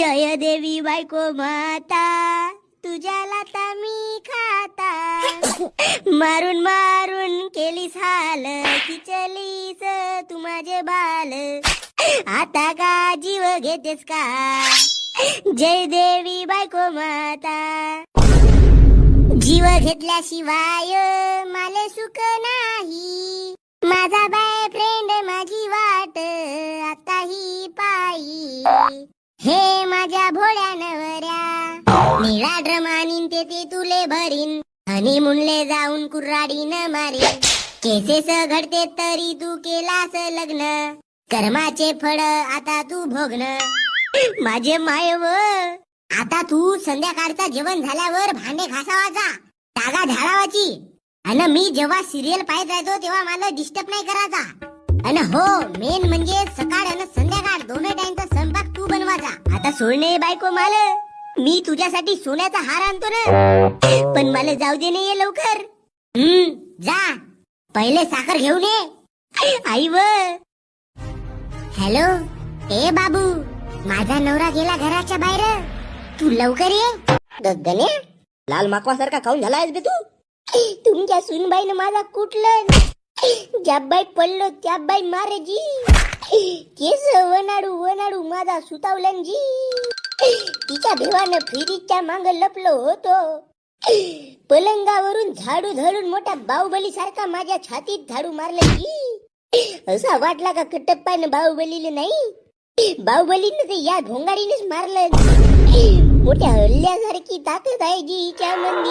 जय देवी बायको माता तुझ्या लाता मी खाता मारून मारून केलीस हाल किचलीस तू माझे बाल. आता का जीव घेतेस का? जय देवी बायको माता जीव घेतल्याशिवाय मला सुख नाही. माझा बाय फ्रेंड माझी वाट आताही पायी. हे माझ्या भोळ्या नवऱ्या. निळा आणीन ते ते तुले भरीन. आणि मुनले जाऊन कुर्राडी न मारीन केसेस घडते तरी तू केलास लग्न. कर्माचे फळ आता तू भोगन. माझे माय व आता तू संध्याकाळचा जेवण झाल्यावर भांडे घासावाचा तागा जागा झाडावाची. अन मी जेव्हा सिरियल पाहत राहतो तेव्हा मला डिस्टर्ब नाही करायचा अन हो मेन म्हणजे सकाळ आणि सोने सोडणे बायको माल. मी तुझ्यासाठी सोन्याचा हार आणतो ना. पण मला जाऊ दे नाही लवकर. हम्म जा. पहिले साखर घेऊन ये. आई व. हॅलो ए बाबू माझा नवरा गेला घराच्या बाहेर. तू लवकर ये. गगने लाल माकवासारखा खाऊन झालायस बे तू. तुमच्या सुनबाईनं माझा कुठलं? ज्या बाई पडलो त्याबाई मारे जी केस वनाडू वनाडू माझा सुतावलंजी तिच्या देवानं फिरीच्या मांग लपलो होतो. पलंगावरून झाडू धरून मोठ्या बाहुबली सारखा माझ्या छातीत झाडू मारलं जी असा वाटला का कटप्पानं बाहुबलीला नाही? बाहुबलीनच या ढोंगाडीनेच मारलं. मोठ्या हल्ल्यासारखी ताकद आहे जी हिच्या मंदी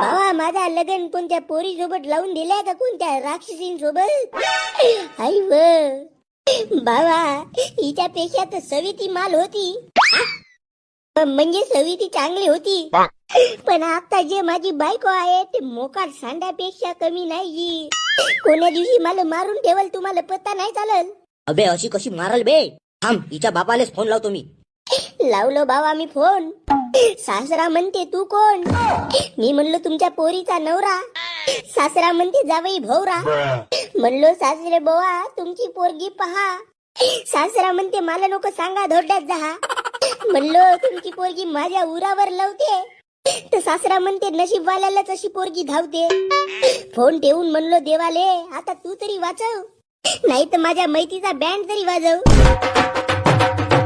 बाबा माझा लग्न कोणत्या पोरी सोबत लावून दिलाय का कोणत्या राक्षसीं सोबत आई व. बाबा हिच्यापेक्षा तर सविती माल होती. म्हणजे सविती चांगली होती. पण आता जे माझी बायको आहे ते मोकार सांड्यापेक्षा कमी नाही कोण्या दिवशी मला मारून ठेवल तुम्हाला पत्ता नाही चालल अबे अशी कशी मारल बे? थांब हिच्या बापालेच फोन लावतो मी. लावलो बाबा मी फोन सासरा म्हणते तू कोण? मी म्हणलो तुमच्या पोरीचा नवरा. सासरा म्हणते जावई भोवरा. म्हणलो सासरे बोवा तुमची पोरगी पहा. सासरा म्हणते मला नको सांगा धोड्यात जा. म्हणलो तुमची पोरगी माझ्या उरावर लावते. तर सासरा म्हणते नशीबवाल्यालाच अशी पोरगी धावते. फोन ठेवून म्हणलो देवाले आता तू तरी वाचव. नाही तर माझ्या मैतीचा बँड तरी वाजव.